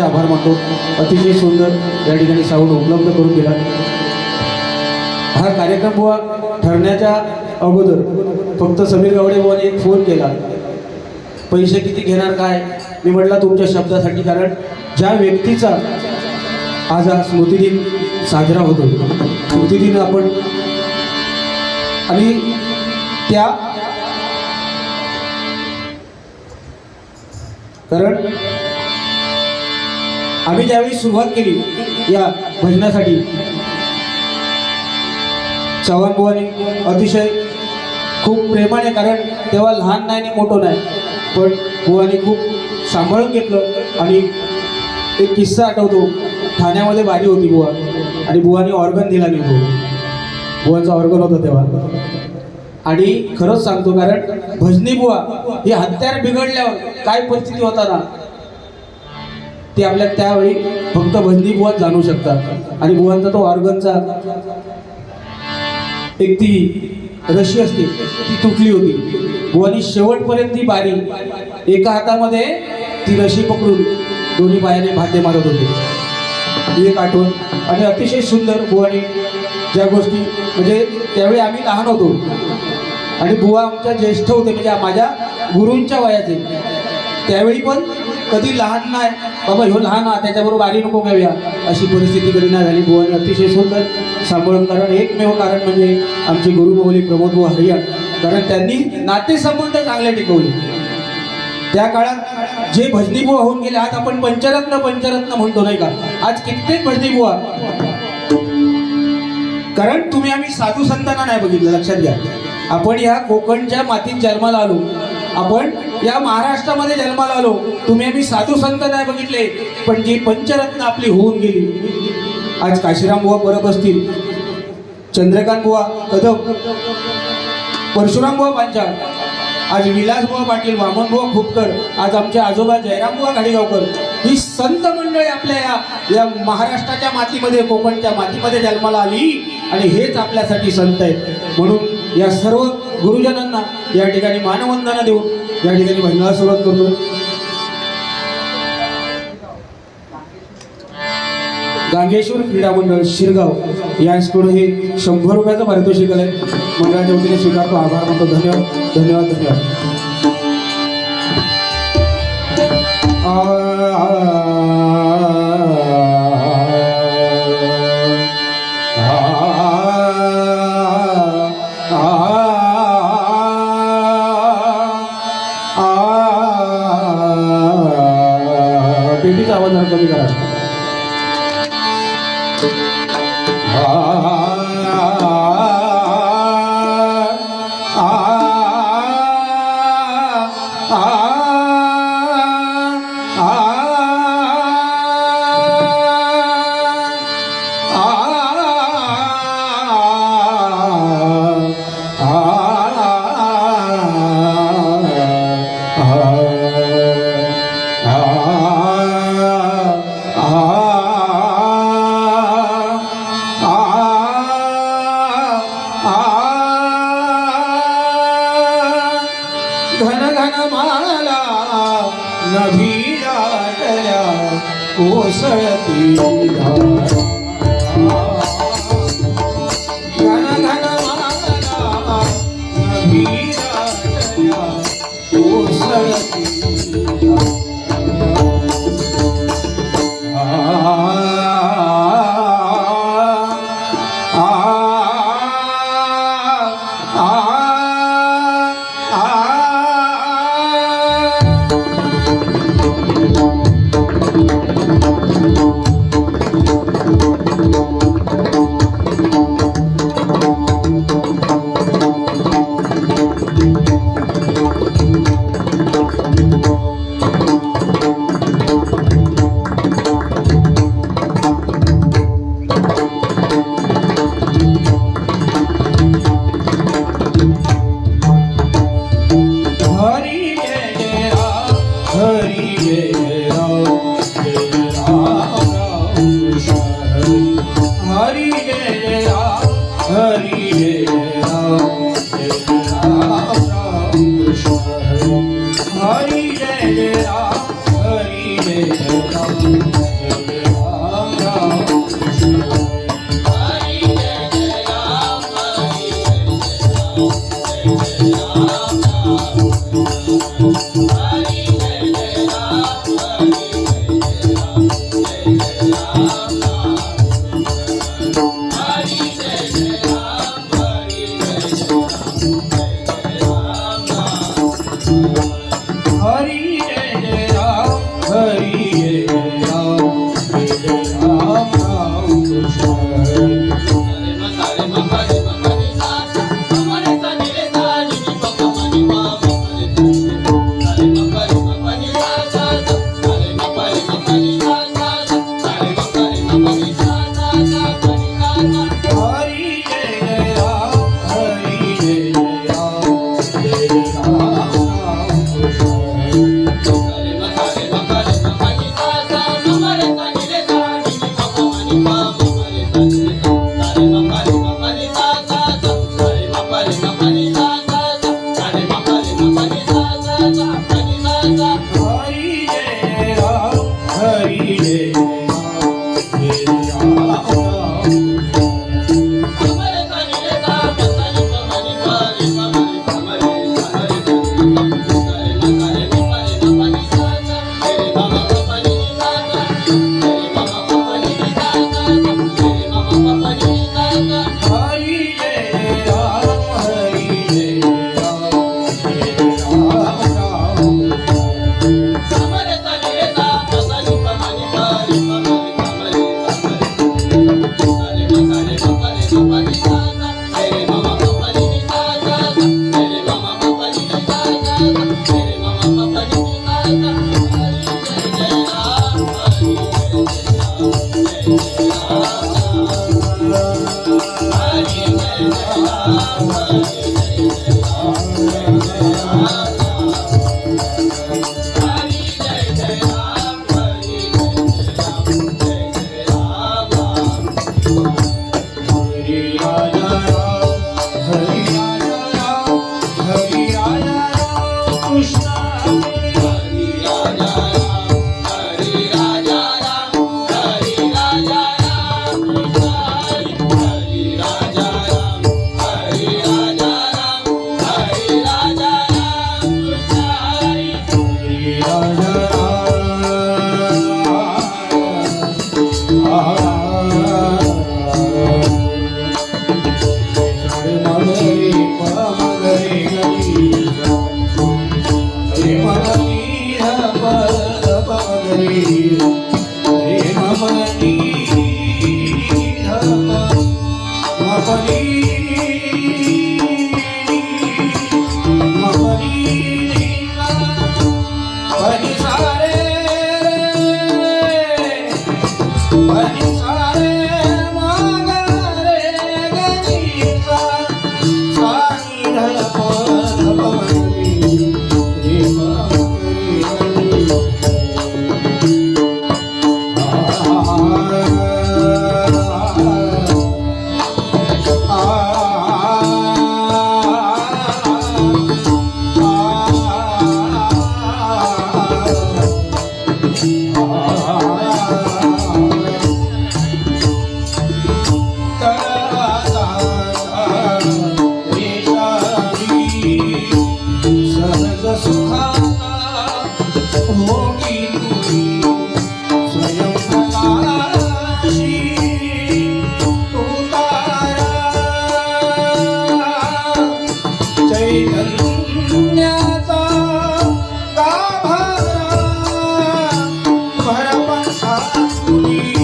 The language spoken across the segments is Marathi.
सगळ्यांचे आभार मानतो. अतिशय सुंदर या ठिकाणी साऊंड उपलब्ध करून दिला. हा कार्यक्रम बुवा ठरण्याच्या अगोदर फक्त समीर गावडे बुवाने एक फोन केला. पैसे किती घेणार काय? मी म्हटला तुमच्या शब्दासाठी कारण ज्या व्यक्तीचा आज हा स्मृतिदिन साजरा होतो स्मृतिदिन आपण आणि त्या कारण आम्ही ज्यावेळी सुरुवात केली या भजनासाठी चव्हाण बुवाने अतिशय खूप प्रेमाने कारण तेव्हा लहान नाही आणि मोठं नाही पण बुवाने खूप सांभाळून घेतलं आणि एक किस्सा आठवतो. ठाण्यामध्ये बाजी होती बुवा. आणि बुवाने ऑर्गन दिला मी तो. बुवांचा ऑर्गन होता तेव्हा. आणि खरंच सांगतो कारण भजनी बुवा ही हत्यार बिघडल्यावर काय परिस्थिती होता ना ते आपल्या त्यावेळी फक्त भजनी बुवा जाणू शकतात. आणि बुवांचा तो ऑर्गनचा एक ती रशी असते ती तुटली होती. बुवानी शेवटपर्यंत ती बारी एका हातामध्ये ती रशी पकडून दोन्ही पायाने भाते मारत होते. ही एक आठवण. आणि अतिशय सुंदर बुवानी ज्या गोष्टी म्हणजे त्यावेळी आम्ही लहान होतो. आणि बुवा आमच्या ज्येष्ठ होते म्हणजे माझ्या गुरूंच्या वयाचे. त्यावेळी पण कधी लहान नाही. बाबा ह्यो लहान हा त्याच्याबरोबर आली नको घेऊया अशी परिस्थिती कधी नाही झाली. बुवाने अतिशय सुंदर सांभाळून कारण एकमेव कारण म्हणजे आमचे गुरुमौली प्रमोद भाऊ हरियाण कारण त्यांनी नातेसंबंध चांगले टिकवले. त्या काळात जे भजनीबुवा होऊन गेले आज आपण पंचरत्न पंचरत्न म्हणतो नाही का? आज कित्येक भजनीबुवा कारण तुम्ही आम्ही साधू संतांना नाही बघितलं लक्षात घ्या. आपण या कोकणच्या मातीत जन्माला आलो. आपण या महाराष्ट्रामध्ये जन्माला आलो. तुम्ही आम्ही साधू संत नाही बघितले पण जी पंचरत्न आपली होऊन गेली. आज काशीराम बुवा परत असतील. चंद्रकांत बुवा कदम. परशुराम बुवा पांचाळ. आज विलास बुवा पाटील वामन बुवा खोपकर आज आमचे आजोबा जयराम बुवा घाडीगावकर ही संत मंडळी आपल्या या या महाराष्ट्राच्या मातीमध्ये कोकणच्या मातीमध्ये जन्माला आली. आणि हेच आपल्यासाठी संत आहेत. म्हणून या सर्व गुरुजनांना या ठिकाणी मानवंदना देऊन या ठिकाणी भजनाला सुरुवात करतो. गांगेश्वर क्रीडा मंडळ शिरगाव यांच्याकडून हे शंभर रुपयाचं पारितोषिक आहे. मंडळाच्या वतीने स्वीकारतो. आभार मानतो. धन्यवाद. धन्यवाद. धन्यवाद. घनमाला घन माला नभी कोसळती हरि uma bonito. তুমি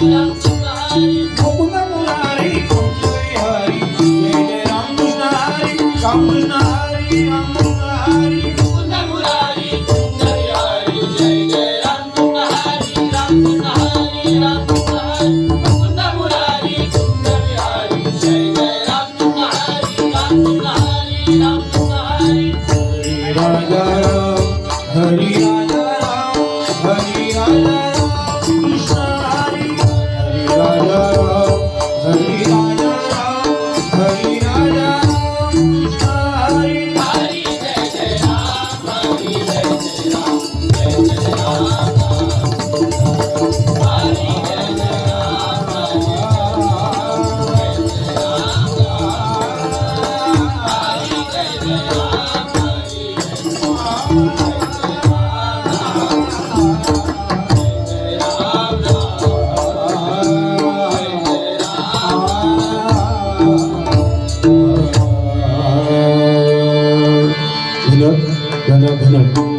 Hari Ram, Hari Ram. no.